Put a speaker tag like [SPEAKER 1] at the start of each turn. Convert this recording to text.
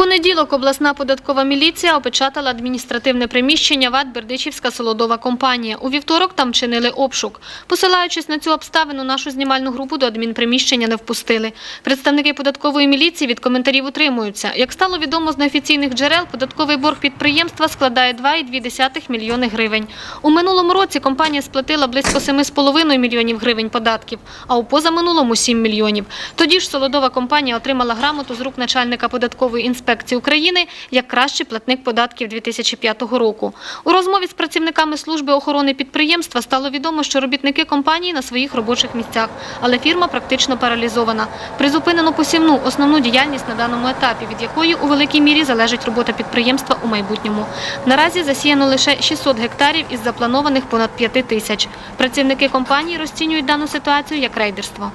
[SPEAKER 1] понеділок обласна податкова міліція опечатала адміністративне приміщення ВАД Бердичівська солодова компанія. У вівторок там чинили обшук. Посилаючись на цю обставину, нашу знімальну групу до адмінприміщення не впустили. Представники податкової міліції від коментарів утримуються. Як стало відомо з неофіційних джерел, податковий борг підприємства складає 2,2 мільйони гривень. У минулому році компанія сплатила близько 7,5 мільйонів гривень податків, а у позаминулому 7 мільйонів. Тоді ж солодова компанія отримала грамоту з рук начальника податкової інспекції України як кращий платник податків 2005 року. У розмові з працівниками служби охорони підприємства стало відомо, що робітники компанії на своїх робочих місцях, але фірма практично паралізована. Призупинено посівну основну діяльність на даному етапі, від якої у великій мірі залежить робота підприємства у майбутньому. Наразі засіяно лише 600 гектарів із запланованих понад 5 тисяч. Працівники компанії розцінюють дану ситуацію як рейдерство.